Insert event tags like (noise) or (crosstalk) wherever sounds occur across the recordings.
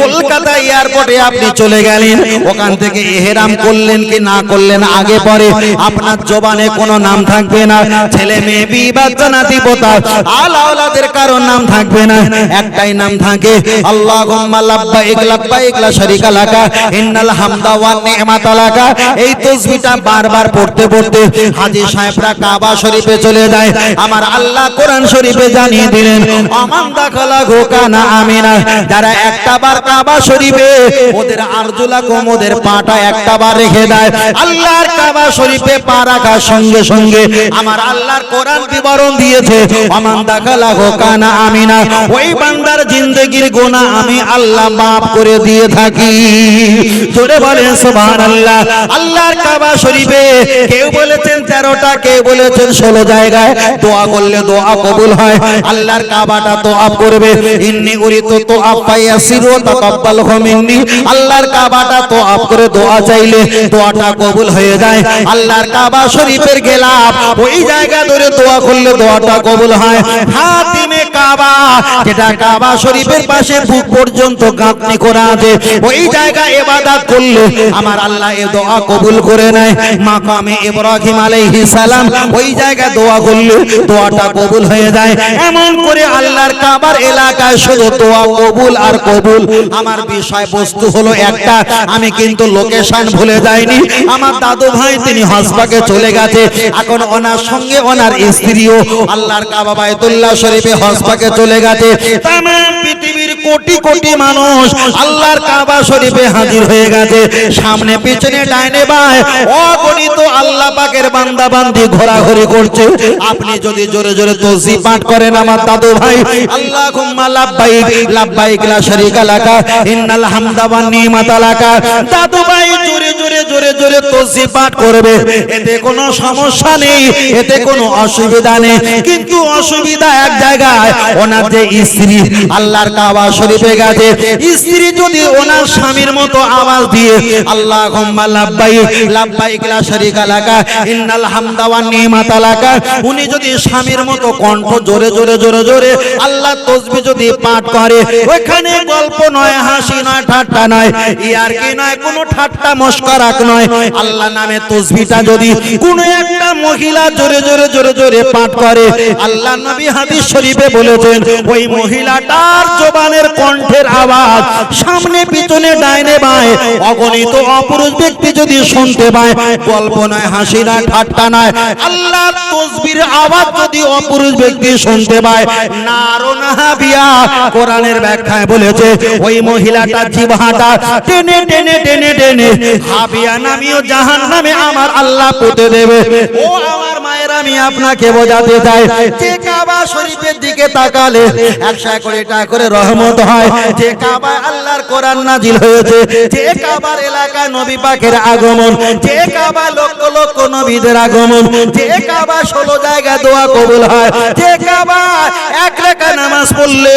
কলকাতা এয়ারপোর্টে আপনি চলে গেলেন ওখান থেকে এহেরাম করলেন কি না করলেন আগে পরে আপনার জবানে কোনো নাম থাকবে না। ছেলে মেয়ে বি বাচ্চা নাতি পোতা আলা আওলাদের কারোর নাম থাকবে না। একটাই নাম থাকে আল্লাহুম্মা লাব্বাইক লাব্বাইক লা শারিকা লাকা ইন্নাল হামদা ওয়ান নি'মাতা লাকা। এই তাসবিহটা বারবার পড়তে পড়তে হাজী সাহেবরা কাবা শরীফে চলে যায়। আমার আল্লাহ কোরআন শরীফে জানিয়ে দিলেন আমান দাখালা গোকানা আমিনা। যারা একটা বার কাবা শরীফে ওদের আরজুলা কম ওদের পাটা একটা বার রেখে দেয়। আল্লাহর কাবা শরীফে পা রাখার সঙ্গে সঙ্গে আমার আল্লাহর কোরআন বিবরণ দিয়েছে আমান দাখালা গোকানা আমিনা ওই বান্দার জিন্দগির গোনা আমি আল্লাহ মাফ করে দিয়ে থাকি। জোরে বলেন, সুবহানাল্লাহ। আল্লাহর কাবা শরীফে কেউ বলেছেন তেরোটা, কেউ বলেছেন ষোলো জায়গায়। দোয়া করলে দোয়া কবুল হয়। আল্লাহর কাবাটা দোয়া করবে। ইন্নি উরিতু তো আপাইয়া সিরো তাকাব্বাল মিন্নি আল্লাহর কাবাটা তো আপ করে দোয়া চাইলে দোয়াটা কবুল হয়ে যায়। আল্লাহর কাবা শরীফের গেলাপ ওই জায়গা ধরে দোয়া করলে দোয়াটা কবুল হয়। হাতিমে কাবা যেটা কাবা শরীফের পাশে বুক পর্যন্ত গাঁথনি করা আছে ওই জায়গা ইবাদত করলে আমার আল্লাহ এ দোয়া কবুল করে নেয়। মাকামে ইব্রাহিম আলাইহিস সালাম ওই জায়গায় দোয়া করলে দোয়াটা কবুল হয়ে যায়। এমন করে আল্লাহর কাবার এলাকায় শুধু দোয়া কবুল আর কবুল আমার বিষয় বস্তু হলো একটা। আমি কিন্তু লোকেশন ভুলে যাইনি। আমার দাদু ভাই, তিনি হসপাকে চলে গেছে। এখন ওনার সঙ্গে ওনার স্ত্রীও আল্লাহর কাবা বাইতুল্লাহ শরীফে হসপাকে চলে গেছে। তাম, পৃথিবীর কোটি কোটি মানুষ আল্লাহর কাবা শরীফে হাজির হয়ে গেছে। সামনে, পিছনে, ডাইনে বাই অগণিত আল্লাহ পাকের বান্দা বান্দি ঘোরাঘুরি করছে। আপনি যদি জোরে জোরে তসবি পাঠ করেন আমার দাদু ভাই, আল্লাহুম্মা লাব্বাইক লাব্বাইক লা লাকা, ইন্নাল হামদা ওয়ান নিমাতা লাকা। দাদু ভাই জোরে জোরে জোরে জোরে পাঠ করবে। এতে কোনো সমস্যা নেই, এতে কোনো অসুবিধা নেই। কিন্তু অসুবিধা এক জায়গায়, ওনার যে স্ত্রী, আল্লাহর কাবা শরীফে গেছে, স্ত্রী যদি ওনার স্বামীর মতো আওয়াজ দিয়ে, আল্লাহুম্মা লাব্বাইক লাব্বাইক লা শারীকা লাকা, ইন্নাল হামদা ওয়ান নিমাতা লাকা, উনি যদি স্বামীর মতো কণ্ঠ জোরে জোরে জোরে জোরে আল্লাহ তসবি যদি পাঠ করে ওখানে গল্প নয়, হাসি নয়, ঠাট্টা নয় ইয়ার কি নয়, কোনো ঠাট্টা মস্করাক নয়, আল্লাহ নামে তসবিটা যদি কোনো একটা মহিলা জোরে জোরে জোরে জোরে পাঠ করে, আল্লাহ নবী হাদিস শরীফে বলেছেন, ওই মহিলাটার জবানের কণ্ঠের আওয়াজ, সামনে, পিছনে, ডাইনে, বায়, অগণিত অপুরুষ ব্যক্তি যদি শুনতে পায়, গল্প নয়, হাসি নয়, ঠাট্টা নয়, আল্লাহর তসবির আওয়াজ যদি অপুরুষ ব্যক্তি শুনতে পায়, নারো নাহাবিয়া কোরআনের ব্যাখ্যায় বলেছে, ওই মহিলাটা জিভাটা টেনে টেনে টেনে টেনে, হাবিয়া নামিও জাহান নামে আমার আল্লাহ পুঁতে দেবে। ও আমার আমি আপনাকে বোঝাতে চাই। যে কাবা শরীফের দিকে তাকালে একশো কোটি টাকা করে রহমত হয়। যে কাবা আল্লাহর কোরআন নাজিল হয়েছে, যে কাবার এলাকায় নবী পাকের আগমন, যে কাবা লক্ষ লক্ষ নবীদের আগমন, যে কাবা ষোলো জায়গায় দোয়া কবুল হয়, যে কাবা এক রেখা নামাজ পড়লে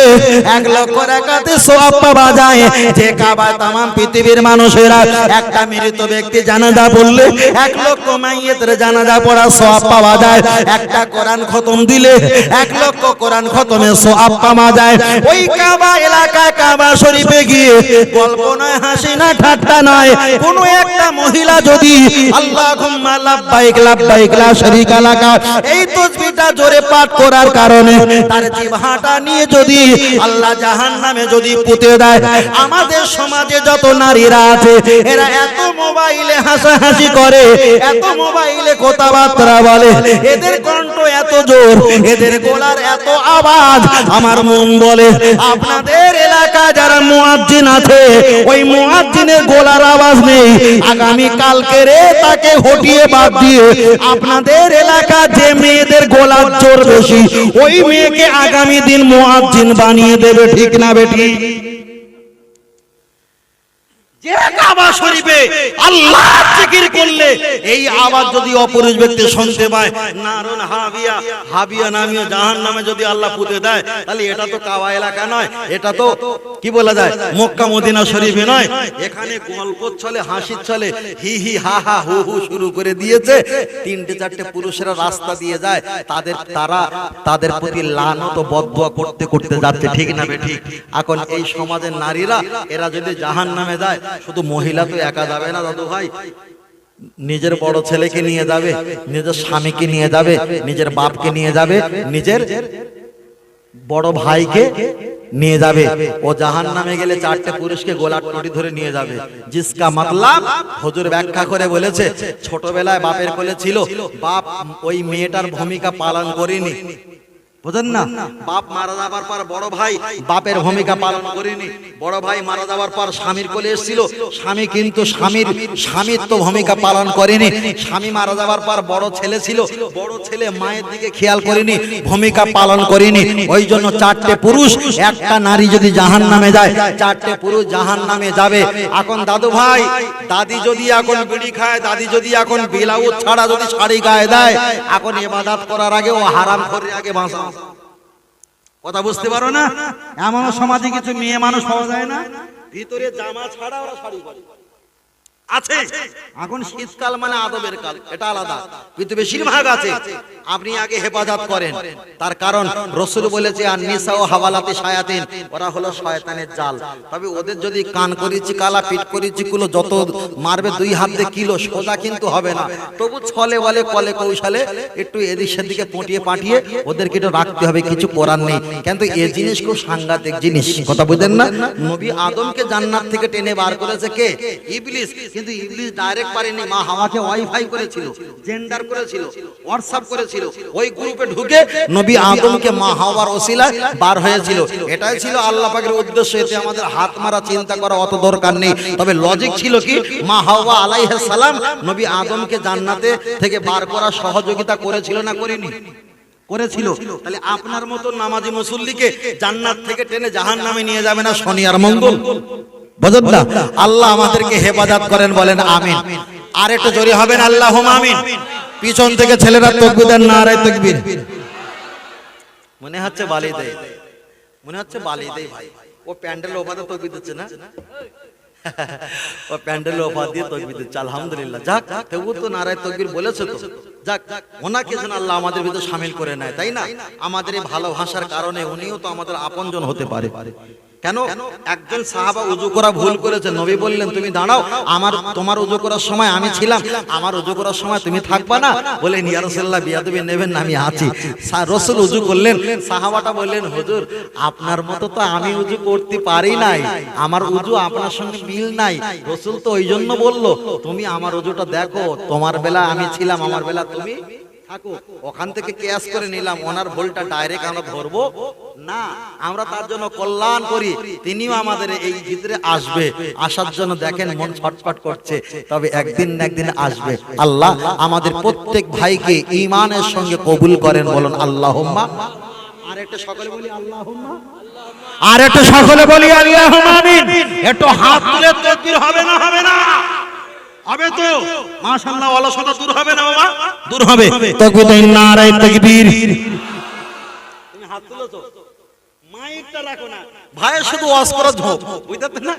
এক লক্ষ রেখাতে সোয়াব পাওয়া যায়। যে কাবা তাম পৃথিবীর মানুষেরা একটা মৃত ব্যক্তি জানাজা পড়লে এক লক্ষ মাইয়েতের জানাজা পড়া সোয়াব পাওয়া যায়। একটা কোরআন খতম দিলে এক লক্ষ কোরআন খতমে সোয়াব পাওয়া যায়। ওই কাবা এলাকায় কাবা শরীফে গিয়ে গল্প হাসি না ঠাট্টা নয়, কোন একটা মহিলা যদি আল্লাহুম্মা লাব্বাইক লাব্বাইক, লা শারীকা লাকা, এই তাসবিহটা জোরে পাঠ করার কারণে তার জিহ্বাটা নিয়ে যদি আল্লাহ জাহান্নামে যদি পুঁতে দেয়, আমাদের সমাজে যত নারীরা আছে, এরা এত মোবাইলে হাসাহাসি করে, এত মোবাইলে কথাবার্তা বলে এদের কণ্ঠ এত জোর, এদের গলার এত আওয়াজ। আমার মন বলে, আপনাদের এলাকা যারা মুয়াজ্জিন আছে, ওই মুয়াজ্জিনের গলার আওয়াজ নেই। আগামী কালকে রে তাকে হটিয়ে বাদ দিয়ে আপনাদের এলাকা যে মেয়েদের গলার জোর বেশি, ওই মেয়েকে আগামী দিন মুয়াজ্জিন বানিয়ে দেবে, ঠিক না বেটি দিয়েছে, তিনটে চারটে পুরুষেরা রাস্তা দিয়ে যায়, তাদের তারা, তাদের প্রতি লানত করতে করতে যাচ্ছে, ঠিক না ঠিক? এখন এই সমাজের নারীরা, এরা যদি জাহান নামে যায় শুধু মহিলা তো একা যাবে না দাদু ভাই। নিজের বড় ছেলেকে নিয়ে যাবে, নিজের স্বামীকে নিয়ে যাবে, নিজের বাপকে নিয়ে যাবে, নিজের বড় ভাইকে নিয়ে যাবে। ও জাহান নামে গেলে চারটে পুরুষকে গোলাট টুটি ধরে নিয়ে যাবে। জিসকা মতলব হুজুর ব্যাখ্যা করে বলেছে, ছোটবেলায় বাপের কোলে ছিল, বাপ ওই মেয়েটার ভূমিকা পালন করেনি। বুঝেন না? বাপ মারা যাবার পর বড় ভাই বাপের ভূমিকা পালন করেনি। বড় ভাই মারা যাবার পর স্বামীর কোলে এসেছিল। স্বামী কিন্তু স্বামীর স্বামীর তো ভূমিকা পালন করেনি। স্বামী মারা যাবার পর বড় ছেলে ছিল। বড় ছেলে মায়ের দিকে খেয়াল করেনি ভূমিকা পালন করেনি। ওই জন্য চারটে পুরুষ একটা নারী যদি জাহান নামে যায় চারটে পুরুষ জাহান নামে যাবে। এখন দাদু ভাই দাদি যদি এখন বিড়ি খায় দাদি যদি এখন ব্লাউজ ছাড়া যদি শাড়ি গায়ে দেয় এখন এবাদাত করার আগে ও হারাম করে আগে বাঁচা কথা বুঝতে পারো না? এমন সমাজে কিছু মেয়ে মানুষ পাওয়া যায় না? ভিতরে জামা ছাড়া ওরা শাড়ি পরে। আছে। এখন শীতকাল মানে আদবের কাল এটা আলাদা। কিন্তু বেশিরভাগ আছে। আপনি আগে হেফাজত করেন। তার কারণ রসুল বলেছে আর নিসা ও হাওয়ালাতে শায়াতিন ওরা হলো শয়তানের জাল। তবে ওদের যদি কান করেছি কালা পিট করেছি কুলো যত মারবে দুই হাত দিয়ে কিলো সোজা কিন্তু হবে না। তবু ছলে বলে কলে কৌশলে একটু এদিক সেদিকে পটিয়ে পাঠিয়ে ওদেরকে একটু রাখতে হবে কিছু করার নেই। কিন্তু এই জিনিস খুব সাংঘাতিক জিনিস। কথা বুঝেন না? নবী আদমকে জান্নাত থেকে টেনে বার করেছে কে? ইবলিস। কিন্তু ইবলিস ডাইরেক্ট পারেনি মা হাওয়াকে ওয়াইফাই করেছিল জেন্ডার করেছিল হোয়াটসঅ্যাপ করেছিল, ওই গ্রুপে ঢুকে নবী আদমকে মা হাওয়ার ওসিলায় বার হয়েছিল। এটাই ছিল আল্লাহ পাকের উদ্দেশ্য, এতে আমাদের হাত মারা চিন্তা করা অত দরকার নেই। তবে লজিক ছিল কি? মা হাওয়া আলাইহিস সালাম নবী আদমকে জান্নাতে থেকে বার করার সহযোগিতা করেছিল না করেনি? করেছিল। তাহলে আপনার মতো নামাজি মুসল্লিকে জান্নাত থেকে টেনে জাহান নামে নিয়ে যাবে না শনি আর মঙ্গল? বুঝলেন না। আল্লাহ আমাদেরকে হেফাজত করেন, বলেন আমিন। আর একটু জোরে হবেন আল্লাহ আমিন। পিছন থেকে ছেলেরা তকবির দেন না আরে তকবির। মনে হচ্ছে বালি দেয় মনে হচ্ছে বালি দেয় ভাই। ও প্যান্ডেল ওপাতে তকবির দিচ্ছে না? ও প্যান্ডেল ওপা দিয়ে তকবির দিচ্ছে, আলহামদুলিল্লাহ। যাক তবু তো নারায় তকবির বলেছে তো। যাক, ওনাকে যেন আল্লাহ আমাদের ভিতরে সামিল করে নেয়, তাই না? আমাদের এই ভালোবাসার কারণে উনিও তো আমাদের আপনজন হতে পারে। কেন একজন সাহাবা উজু করা ভুল করেছে? নবী বললেন তুমি দাঁড়াও আমার তোমার উজু করার সময় আমি ছিলাম। আমার উজু করার সময় তুমি থাকবা না? বলেন ইয়া রাসূলুল্লাহ বিয়াদবি নেবেন না আমি আছি। রসুল উজু করলেন। সাহাবাটা বললেন হুজুর আপনার মতো তো আমি উজু করতে পারি নাই। আমার উজু আপনার সঙ্গে মিল নাই। রসুল তো ওই জন্য বলল তুমি আমার উজুটা দেখো তোমার বেলা আমি ছিলাম আমার বেলা তুমি ওখান থেকে কেয়াস করে নিলাম, ওনার ডাইরেক্ট আমরা ধরবো। না, আমরা তার জন্য কল্যাণ করি, তিনিও আমাদের এই ভিতরে আসবে। আসার জন্য দেখেন মন ছটফট করছে, তবে একদিন না একদিন আসবে। আল্লাহ আমাদের প্রত্যেক ভাইকে ইমানের সঙ্গে কবুল করেন, বলুন আল্লাহ আর একটা সকলে বলি আল্লাহ আর একটু সকলে বলি আল্লাহ একটু হাত তুলে হবে না হবে না। হবে তো মাশাআল্লাহ অলসতা দূর হবে না বাবা। দূর হবে। তাকবীর নারায়ে তাকবীর। তুমি হাত তুলেছো মাইকটা রাখো না। ভাই শুধু ওয়াজ করা ঝোঁক বুঝতে না?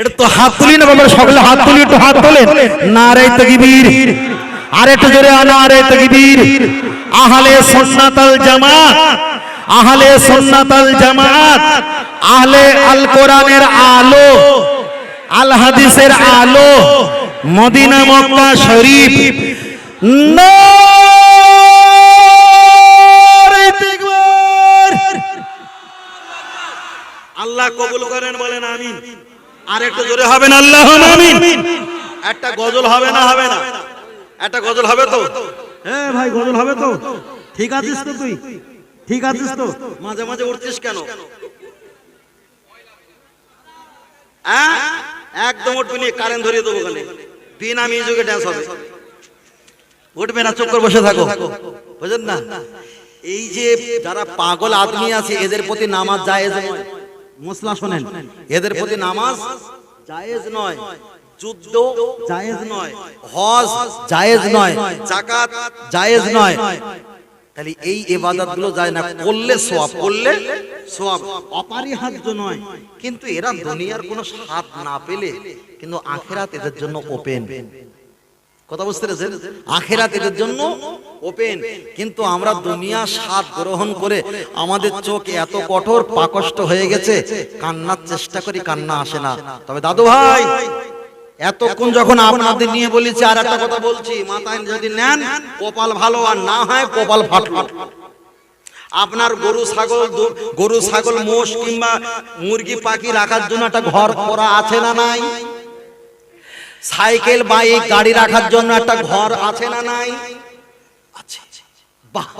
এটা তো হাত তুলি না বাবা সকলে হাত তুলি একটু হাত তোলে নারায়ে তাকবীর। আর একটু জোরে নারায়ে তাকবীর। আহলে সুন্নাতাল জামাত আহলে সুন্নাতাল জামাত আহলে আল কোরআনের আলো। আল হাদিসের আলো মদিনা মক্কা শরীফ। আল্লাহ কবুল করেন বলেন আমিন। আর একটু জোরে হবেন আল্লাহ আমিন। একটা গজল হবে না হবে না। একটা গজল হবে তো? হ্যাঁ ভাই গজল হবে তো? ঠিক আছিস তো তুই? ঠিক আছিস তো? মাঝে মাঝে উঠছিস কেন? হ্যাঁ? একদম উঠবি নি কারেন্ট ধরিয়ে দেবো ওখানে। বিনা মিউজিকে ড্যান্স হবে। উঠবে না চোখ করে বসে থাকো। বুঝলেন না? এই যে যারা পাগল আদমি আছে এদের প্রতি নামাজ যায় মশলা শোনেন এদের প্রতি নামাজ জায়েজ নয়। যুদ্ধ জায়েজ নয়। হজ জায়েজ নয়। জাকাত জায়েজ নয়। তাহলে এই ইবাদতগুলো যায় না, করলে সোয়াব করলে সোয়াব অপরিহার্য নয়। কিন্তু এরা দুনিয়ার কোনো স্বাদ না পেলে কিন্তু আখেরাত এদের জন্য ওপেন কথা বুঝতে পেরেছেন? আখেরাত এদের জন্য ওপেন কিন্তু আমরা দুনিয়া স্বাদ গ্রহণ করে আমাদের চোখ এত কঠোর, পাকষ্ট হয়ে গেছে, কান্নার চেষ্টা করি, কান্না আসে না। তবে দাদু ভাই এতক্ষণ যখন আপনাদের নিয়ে বলেছি আর একটা কথা বলছি মাথায় যদি নেন, কপাল ভালো আর না হয় কপাল ফাট ফাট। আপনার গরু, ছাগল গরু, ছাগল, মোষ কিংবা মুরগি, পাখি রাখার জন্য একটা ঘর করা আছে না নাই? সাইকেল বাইক গাড়ি রাখার জন্য একটা ঘর আছে না নাই? বাহ।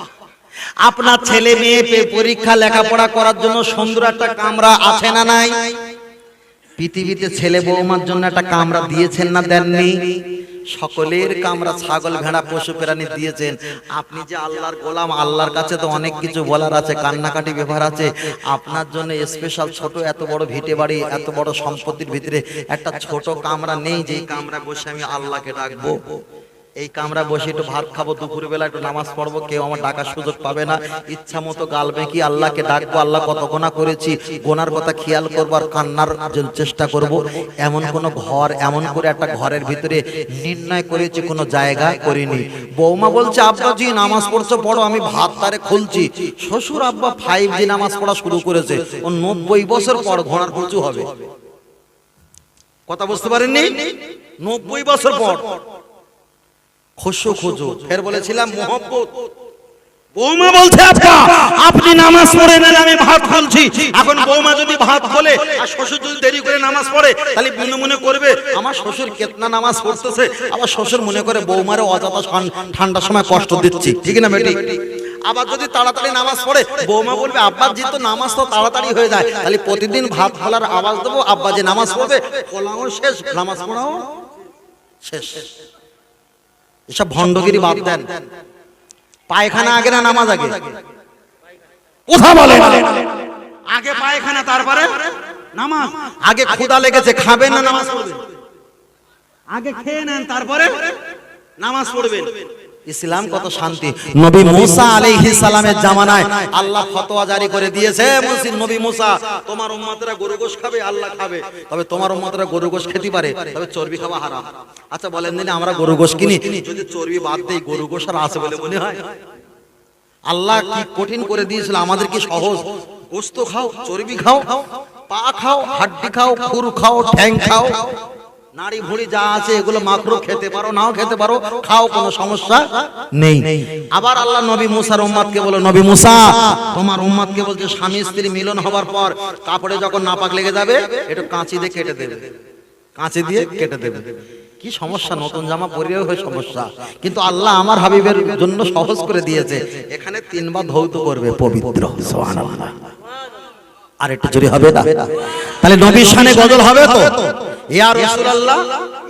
আপনার ছেলে মেয়ে পরীক্ষা, লেখাপড়া করার জন্য সুন্দর একটা কামরা আছে না নাই? পৃথিবীতে ছেলে বৌমার জন্য একটা কামরা দিয়েছেন না দেননি? সকলের কামরা ছাগল, ভেড়া, পশু, প্রাণী দিয়েছেন। আপনি যে আল্লাহর গোলাম, আল্লাহর কাছে তো অনেক কিছু বলার আছে, কান্নাকাটি ব্যবহার আছে। আপনার জন্য স্পেশাল ছোট এত বড় ভিটে বাড়ি, এত বড় সম্পত্তির ভিতরে একটা ছোট কামরা নেই যে কামরা বসে আমি আল্লাহকে ডাকবো। এই কামরা বসে একটু ভাত খাব, দুপুরবেলা একটু নামাজ পড়ব, কেউ আমার ডাকার সুযোগ পাবে না। ইচ্ছা মতো গাল বেঁকি আল্লাহকে ডাকবো, আল্লাহ কত গোনা করেছি গোনার কথা খেয়াল করব আর কান্নার চেষ্টা করব। এমন কোন ঘর, এমন করে একটা ঘরের ভিতরে নির্ণয় করেছি, কোনো জায়গা করিনি। বৌমা বলছে, আব্বা জি, নামাজ পড়ছো, পড়ো, আমি ভাত তারে খুলছি। শ্বশুর আব্বা ফাইভ জি নামাজ পড়া শুরু করেছে। ও নব্বই বছর পর ঘোড়ার প্রচু হবে। কথা বুঝতে পারেননি? নব্বই বছর পর। খুশু খুজু। ফের বলেছিলাম মোহব্বত বৌমা বলছে আপা আপনি নামাজ পড়ে নেন আমি ভাত খুলছি এখন বৌমা যদি ভাত বলে আর শ্বশুর যদি দেরি করে নামাজ পড়ে তাহলে মনে মনে করবে আমার শ্বশুর কেতনা নামাজ পড়তেছে। আবার শ্বশুর মনে করে বৌমারে অযথা ঠান- ঠান্ডার সময় কষ্ট দিচ্ছি। ঠিক না বেটি? আবার যদি তাড়াতাড়ি নামাজ পড়ে বৌমা বলবে আব্বার জি তো নামাজ তো তাড়াতাড়ি হয়ে যায় তাহলে প্রতিদিন ভাত ফলার আওয়াজ দেবো আব্বা যে নামাজ পড়বে ফলাও শেষ নামাজ পড়াও শেষ। এসব ভণ্ডগিরি বাদ দেন। পায়খানা আগে না নামাজ আগে? কথা বলে আগে পায়খানা, তারপরে নামাজ? আগে ক্ষুধা লেগেছে, খাবেন না নামাজ পড়বেন? আগে খেয়ে নেন, তারপরে নামাজ পড়বেন। ইসলাম কত শান্তি? নবী মুসা আলাইহিস সালামের জামানায় আল্লাহ ফতোয়া জারি করে দিয়েছে মুসিন নবী মুসা তোমার উম্মতরা গরু গোশ খাবে আল্লাহ খাবে। তবে তোমার উম্মতরা গরু গোশ খেতে পারে তবে চর্বি খাওয়া হারাম। আচ্ছা বলেন দিন আমরা গরু গোশ কিনি। যদি চর্বি বাদ দেই গরু গোশ আর আছে বলে মনে হয়। আল্লাহ কি কঠিন করে দিয়েছিল? আমাদের কি সহজ? গোস্ত খাও চর্বি খাও পা খাও হাড্ডি খাও খুর খাও ঠ্যাং খাও। নাড়ি ভুড়ি যা আছে এগুলো মাকরু খেতে পারো, নাও খেতে পারো, খাও, কোনো সমস্যা নেই। আবার আল্লাহ নবী মুসার উম্মাদকে বলে, নবী মুসা, তোমার উম্মাদকে বলছে, স্বামী স্ত্রী মিলন হবার পর কাপড়ে যখন নাপাক লেগে যাবে, একটু কাঁচি দিয়ে কেটে দেবে। কাঁচি দিয়ে কেটে দেবে। কি সমস্যা? নতুন জামা পরিয়েও হয় সমস্যা। কিন্তু আল্লাহ আমার হাবিবের জন্য সহজ করে দিয়েছে। এখানে তিনবার ধৌত করবে পবিত্র, সুবহানাল্লাহ। আর একটু জোরে হবে না তাহলে নবীর সামনে গজল হবে তো? ইয়া রাসূলুল্লাহ।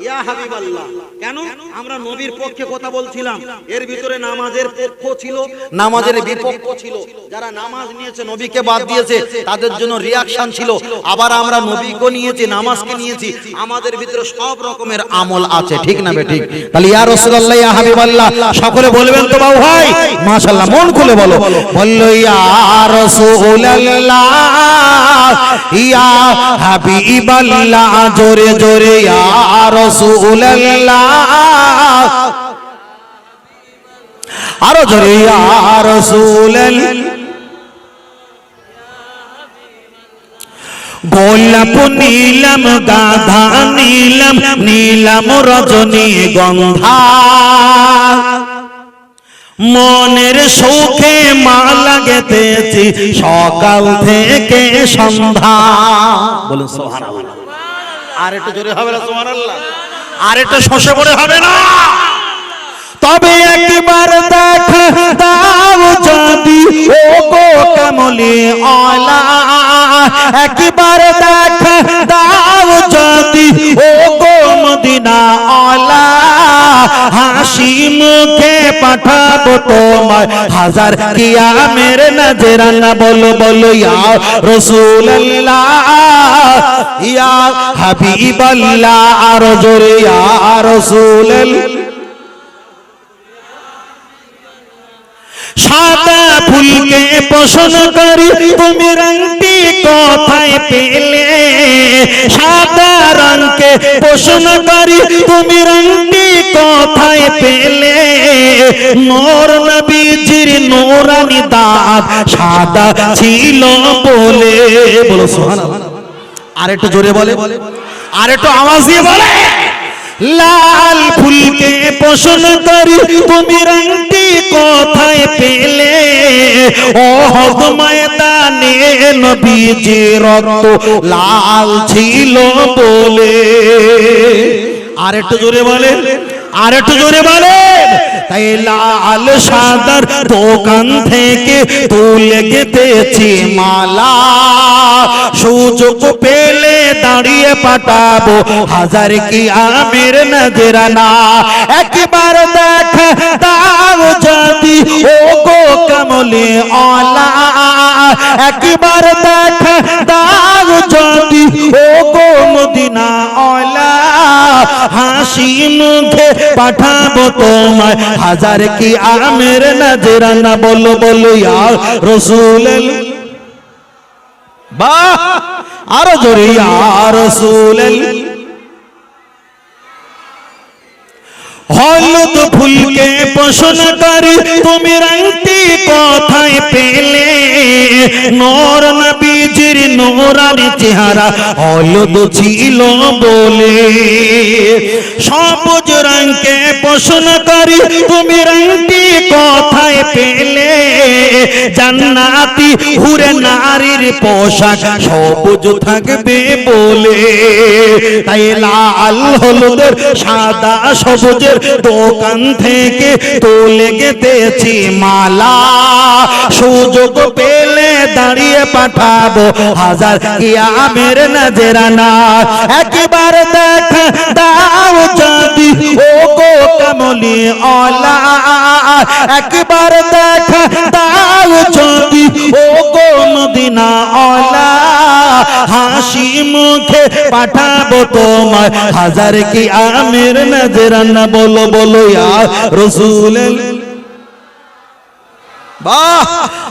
ইয়া হাবিবাল্লাহ। কেন? আমরা নবীর পক্ষে কথা বলছিলাম। এর ভিতরে নামাজের পক্ষ ছিল নামাজের বিপক্ষ ছিল। যারা নামাজ নিয়েছে নবীকে বাদ দিয়েছে তাদের জন্য রিয়াকশন ছিল। আবার আমরা নবীকে নিয়েছি নামাজকে নিয়েছি। আমাদের ভিতরে সব রকমের আমল আছে ঠিক না ঠিক? তাহলে ইয়া রাসূলুল্লাহ ইয়া হাবিবাল্লাহ সকলে বলবেন তো বাবু ভাই? মাশাআল্লাহ মন খুলে বলো। বলল ইয়া রাসূলুল্লাহ ইয়া হাবিবাল্লাহ জোরে জোরে ইয়া রাসূলুল্লাহ। আরও ইয়া রাসূলুল্লাহ গোলাপ, নীলম, গাধা, নীলম নীলম, রজনী, গন্ধা। মনের সুখে মালা গেতেছি সকাল থেকে সন্ধ্যা। বলুন, সুবহানাল্লাহ। আর একটু জোরে হবে না, সুবহানাল্লাহ? আর এটা শসে পড়ে হবে না। তবে একবার দেখা একবার দেখা দাও যদি ও গো মদিনা হাসি মুখে পাঠাবো তোমায়। হাজার কিয়া মেরে নজরানা বলো বলো, ইয়া রসুল্লাহ ইয়া হাবিবাল্লাহ, আর জোরে, ইয়া রসুল্লাহ সাদা ফুলকে পোষণ করি, তুমি পেলে? সাদা রঙকে পোষণ করি, তুমি রংটি কোথায় পেলে। নোর নবীজির নোরানি দাঁত সাদা ছিল বলে। বলো, সুবহানাল্লাহ। আর একটু জোরে বলে। আর একটু আওয়াজ দিয়ে বলে। লাল ফুলকে পোষণ করি, তুমি রংটি কোথায় পেলে ও হদ ময়দানে নবীজি রক্ত লাল ছিল বলে। আর একটু জোরে বলে আর একটু জোরে বলে তাই লাল সাদার দোকান থেকে তুলে গেতেছি মালা। সুযোগ পেলে দাঁড়িয়ে পাঠাবো। হাজার কি আমের নজরানা। একবার দেখ দাও যদি। ও গো কমলে অলা একবার দেখ দাও যদি। ও গো মদিনা হাসি মুখে পাঠাবো তোমায়। হাজার কি আমের নজরানা বলো বলো ইয়া রসুল বাহ! আরও জোরে, ইয়া রসুল হলুদ ফুলকে পোষণ করি তুমি রংটি কোথায় পেলে। নোর নবীজির নোরানি চেহারা হলুদ ছিল বলে। সবুজ রঙকে পোষণ করি তুমি রংটি কথায় পেলে। জান্নাতি হুরে নারীর পোশাক সবুজ থাকবে বলে। তাই লাল হলুদের সাদা সবুজের দোকান থেকে তুলে গেতেছি মালা। সুযোগ পেলে দাঁড়িয়ে পাঠাবো হাজার কিয়ামের নজরানা। একবার দেখ দাও যদি ও গো কমলি অলা একবার দেখ দাও যদি ও গো মদিনা অলা হাসি মুখে পাঠাবো তোমার হাজার কি আমের নজরানা। বলো বলো ইয়া রসুল বাহ!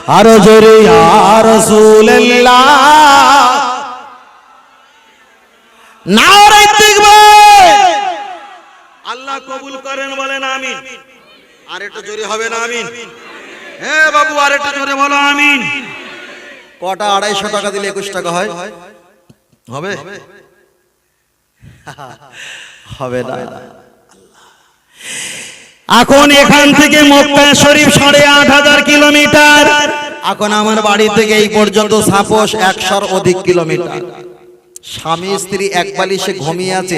আরও জোরে ইয়া রসুল্লাহ নারে দেখবে আল্লাহ কবুল করেন বলেন আমিন। আর একটু জোরে হবে না আমিন। হ্যাঁ বাবু আর একটু জোরে বলো আমিন। কটা আড়াইশো টাকা দিলে একুশ টাকা হয়? হবে। হবে না। এখন এখান থেকে মক্কা শরীফ সাড়ে আট হাজার কিলোমিটার। এখন আমার বাড়ি থেকে এই পর্যন্ত সাপোস একশোর অধিক কিলোমিটার। স্বামী স্ত্রী এক বালিশে ঘুমিয়ে আছে।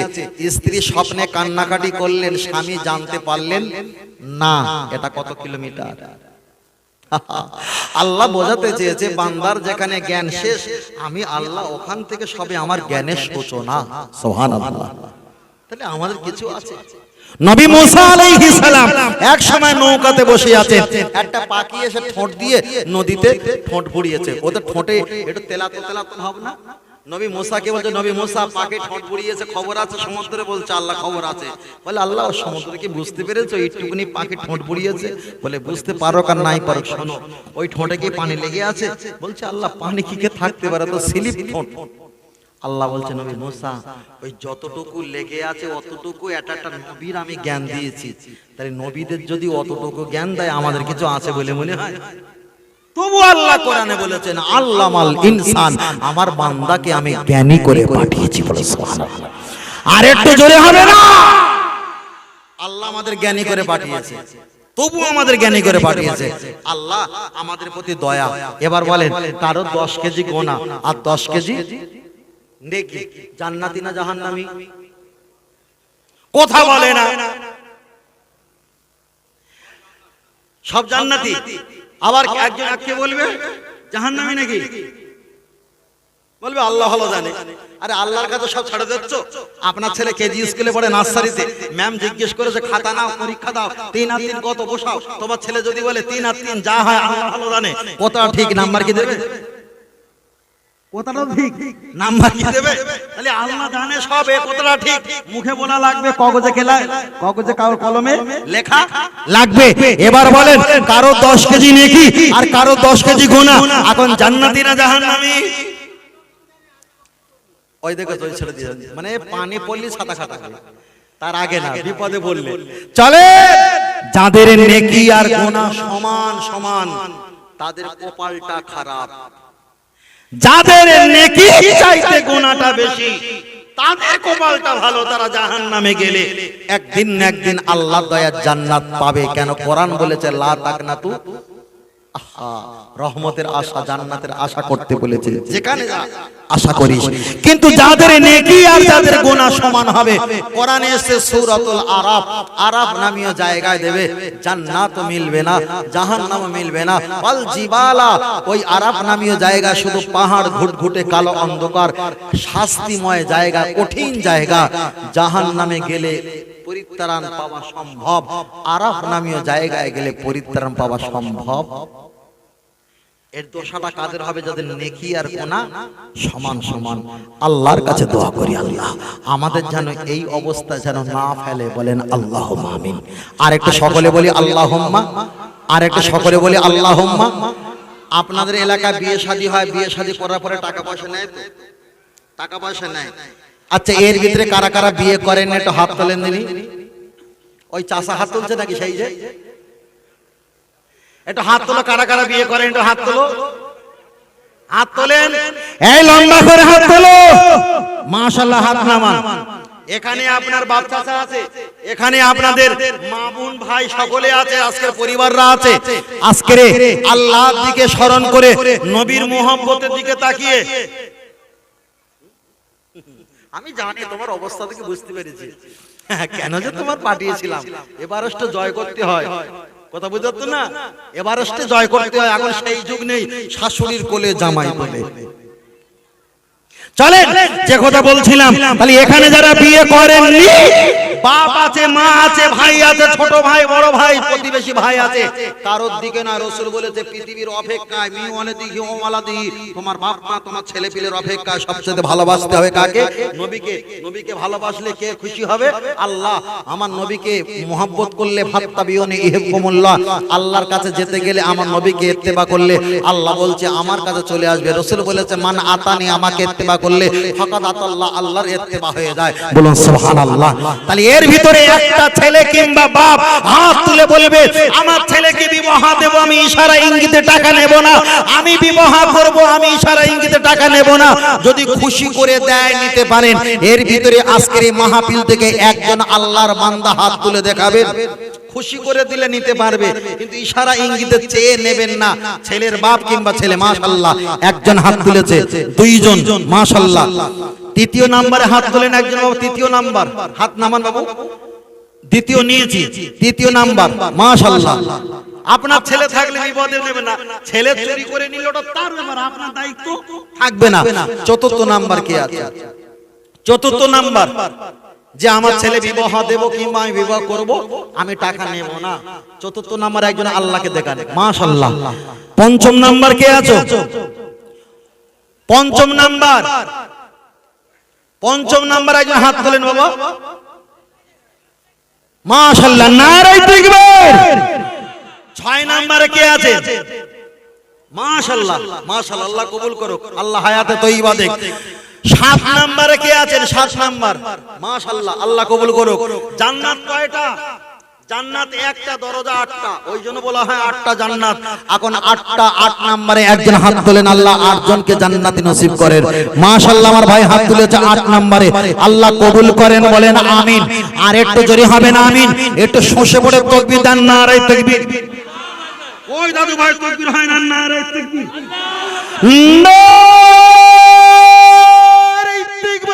স্ত্রী স্বপ্নে কান্নাকাটি করলেন স্বামী জানতে পারলেন না এটা কত কিলোমিটার? (laughs) আল্লাহ বোঝাতে চেয়েছে বান্দার যেখানে জ্ঞান শেষ আমি আল্লাহ ওখান থেকে সবে আমার জ্ঞানের সূচনা। সুবহানাল্লাহ। তাহলে আমাদের কিছু আছে। নবী মুসা আলাইহিস সালাম এক সময় নৌকাতে বসে আছেন। একটা পাখি এসে ঠোঁট দিয়ে নদীতে ঠোঁট ভরিয়েছে ওদের ঠোঁটে একটু তেলাতো তেলাতো ভাব না? নবী মুসাকে বলছে নবী মুসা পাকে ঠোঁট পুড়িয়েছে খবর আছে সমুদ্রে বলছে আল্লাহ খবর আছে। বলে আল্লাহ ও সমুদ্রে কি বুঝতে পেরেছ? একটুকুনি পাখি ঠোঁট পুড়িয়েছে? বলে বুঝতে পারো আর নাই পারো শোনো। ওই ঠোঁটে কি পানি লেগে আছে? বলছে আল্লাহ পানি কি কে থাকতে পারে? তো স্লিপ ঠোঁট। আল্লাহ বলছে নবী মুসা, ওই যতটুকু লেগে আছে অতটুকু একটা একটা নবীর আমি জ্ঞান দিয়েছি। তাহলে নবীদের যদি অতটুকু জ্ঞান দেয়, আমাদের কিছু আছে বলে মনে হয়? তবু আল্লাহ কোরআনে বলেছেন ইনসান, আমার বান্দাকে আমি জ্ঞানী করে পাঠিয়েছি বলে আর একটু জোরে হবে না? আল্লাহ আমাদের জ্ঞানী করে পাঠিয়েছে। তবু আমাদের জ্ঞানী করে পাঠিয়েছে। আল্লাহ আমাদের প্রতি দয়া। এবার বলেন, তারও দশ কেজি গোনা, আর দশ কেজি নেকি? জান্নাতি না জাহান্নামি? কথা বলে না। সব জান্নাতি। আবার একজন কে বলবে জাহান্নামি নাকি? বলবে আল্লাহ ভালো জানে। আরে আল্লাহর কাছে সব ছেড়ে দিচ্ছ? আপনার ছেলে কেজি স্কুলে পড়ে নার্সারিতে। ম্যাম জিজ্ঞেস করেছে খাতা নাও পরীক্ষা দাও তিন আর তিন কত বসাও? তোমার ছেলে যদি বলে তিন আর তিন যা হয় আল্লাহ ভালো জানে। কতটা ঠিক নাম্বার কি দেবে? কতটা ঠিক। নাম্বার কি দেবে? তাহলে আল্লাহ জানে সব এ কতটা ঠিক। মুখে বলা লাগবে কাগজে খেলা কাগজে কারও কলমে লেখা লাগবে। এবার বলেন কারও দশ কেজি নেকি আর কারও দশ কেজি গোনা এখন জান্নাতি না জাহান্নামী? ওই দেখো ওই ছেড়ে দিয়ে মানে পানি পড়লি ছাতা খাতা তার আগে না বিপদে বললে চলে! যাদের নেকি আর গোনা সমান সমান তাদের কপালটা খারাপ। যাদের নেকি চাইতে গোনাটা বেশি তাদের কপালটা ভালো তারা জাহান নামে গেলে। একদিন না একদিন আল্লাহ দয়ার জান্নাত পাবে। কেন? কোরআন বলেছে লা তাকনাতু রহমতের আশা জান্নাতের আশা করতে বলেছে যেখানে যা আশা করিস। কিন্তু যাদের নেকি আর যাদের গোনা সমান হবে কোরআনে এসে সূরাতুল আরাফ। আরাফ। নামীয় জায়গায় দেবে জান্নাত মিলবে না জাহান্নাম মিলবে না। ওয়াল জিবালা ওই আরাফ নামীয় জায়গা শুধু পাহাড় ঘুটঘুটে কালো অন্ধকার শাস্তিময় জায়গা কঠিন জায়গা জাহান্নামে গেলে পরিত্রাণ পাওয়া সম্ভব। আরাফ নামীয় জায়গায় গেলে পরিত্রাণ পাওয়া সম্ভব। এর দোষাটা কাদের হবে যাদের নেকি আর কোনা সমান সমান। আল্লাহর কাছে দোয়া করি আল্লাহ। আমাদের যেন এই অবস্থা যেন না ফেলে বলেন আল্লাহ আমিন। আর একটু সকলে বলি আল্লাহম্মা। আর একটু সকলে বলি আল্লাহম্মা। আপনাদের এলাকায় বিয়ে শাদী হয়, বিয়ে শাদী করার পরে টাকা পয়সা নেয় টাকা পয়সা নেয়। আচ্ছা এর ভিতরে কারা কারা বিয়ে করেন একটু হাত তোলেন দিনি ওই চাষা হাত তুলছে নাকি সেই যে? একটু হাত তোলো কারা কারা বিয়ে করেন একটু হাত তোলো। হাত তোলেন। এই লম্বা করে হাত তোলো। মাশাআল্লাহ হাত নামান। এখানে আপনার বাপ চাচা আছে এখানে আপনাদের মা বোন ভাই সকলে আছে আজকের পরিবাররা আছে। আজকের আল্লাহর দিকে স্মরণ করে নবীর মোহাম্মতের দিকে তাকিয়ে আমি জানি তোমার অবস্থা থেকে বুঝতে পেরেছি। হ্যাঁ, কেন যে তোমার পাঠিয়েছিলাম? এবারষ্ট জয় করতে হয়। কথা বুঝতো না? এবারষ্ট জয় করতে হয় এখন সেই যুগ নেই শাশুড়ির কোলে জামাই বলে। চলেন, যে কথা বলছিলাম, তাহলে এখানে যারা বিয়ে করেননি, বাপ আছে, মা আছে, ভাই আছে, ছোট ভাই, বড় ভাই, প্রতিবেশী ভাই আছে, কারোর দিকে না রসুল বলেছে, পৃথিবীর অপেক্ষায় মি অনে দিঘি ওমালা দিঘি তোমার বাপ মা, তোমার ছেলে পিলের অপেক্ষায় সবচেয়ে ভালোবাসতে হবে কাকে? নবীকে। নবীকে ভালোবাসলে কে খুশি হবে? আল্লাহ। আমার নবীকে মোহাব্বত করলে ভাত্তা বিয়নে ইহেবকুমুল্লাহ আল্লাহর কাছে যেতে গেলে আমার নবীকে ইত্তেবা করলে, আল্লাহ বলছে, আমার কাছে চলে আসবে। রসুল বলেছে, মান আতানি, আমাকে ইত্তেবা করলে ফাকাদ আতাল্লাহ আল্লাহর ইত্তেবা হয়ে যায়। বলুন সুবহানাল্লাহ। তাহলে এর ভিতরে একটা ছেলে কিংবা বাপ হাত তুলে বলবে আমার ছেলেকে বিবাহ দেব আমি ইশারা ইঙ্গিতে টাকা নেব না। আমি বিবাহ করব আমি ইশারা ইঙ্গিতে টাকা নেব না। যদি খুশি করে দেয় নিতে পারেন। এর ভিতরে আজকের এই মাহফিল থেকে একজন আল্লাহর বান্দা হাত তুলে দেখাবেন। খুশি করে দিলে নিতে পারবে। কিন্তু ইশারা ইঙ্গিতে চেয়ে নেবেন না। ছেলের বাপ কিংবা ছেলে মাশাল্লাহ একজন হাত তুলেছে, দুইজন মাশাল্লাহ তৃতীয় নাম্বারে হাত তোলেন একজন বাবু, তৃতীয় নাম্বার। হাত নামান বাবু। দ্বিতীয় নিয়েছি, তৃতীয় নাম্বার মাশাল্লাহ আপনার ছেলে থাকলে বিপদে নেবে না। ছেলে চুরি করে নিল ওটা তার ব্যাপার, আপনার দায়িত্ব। থাকবে না। চতুর্থ নাম্বার কে আছে? চতুর্থ নাম্বার। যে আমার ছেলে বিবাহ দেব কিংবা আমি বিবাহ করব আমি টাকা নেব না। চতুর্থ নাম্বার একজন আল্লাহকে দেখান। মাশাল্লাহ পঞ্চম নাম্বার কে আছো? পঞ্চম নাম্বার পঞ্চম নাম্বার। একজন হাত তোলেন বাবা। মাশাল্লাহ নারাই দেখবেন ছয় নাম্বারে কে আছে? মাশাল্লাহ মাশাল্লাহ আল্লাহ কবুল করুক। আল্লাহ হায়াতে তৈবা দেখ। সাত নাম্বারে কে আছেন? সাত নাম্বার। মাশাল্লাহ আল্লাহ কবুল করুক। জান্নাত কয়টা? জান্নাত একটা দরজা আটটা। ওই জন্য বলা হয় আটটা জান্নাত। এখন আটটা আট নাম্বারে একজন হাত তোলেন আল্লাহ আটজনকে জান্নাতি নসিব করেন। আমার ভাই হাত তুলেছে আট নাম্বারে। আল্লাহ কবুল করেন বলেন আমিন। আর একটু জোরে হবে না আমিন। একটু শোষে পড়ে তকবির দেন না আর তকবির। ওই দাদু ভাই তকবির হয় না তকবির।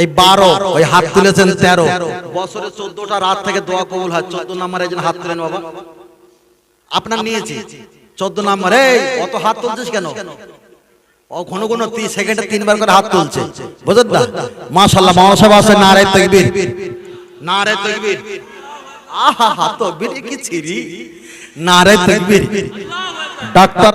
এই বারো ওই হাত তুলেছেন তেরো। বছরে চোদ্দটা রাত থেকে দোয়া কবুল হয়। চোদ্দ নাম্বার একজন হাত তুলেন বাবা। আপনার নিয়েছি। চোদ্দ নাম্বার। এই অত হাত তুলছিস কেন? ও ঘন ঘন তিন সেকেন্ডে তিনবার করে হাত তুলছে। বুঝলেন না মাশাল্লাহ মহাসভা আছে নারে তকবীর। নারে তকবীর। আহা হা তকবীর কি ছিরি? নারে তকবীর। ডাক্তার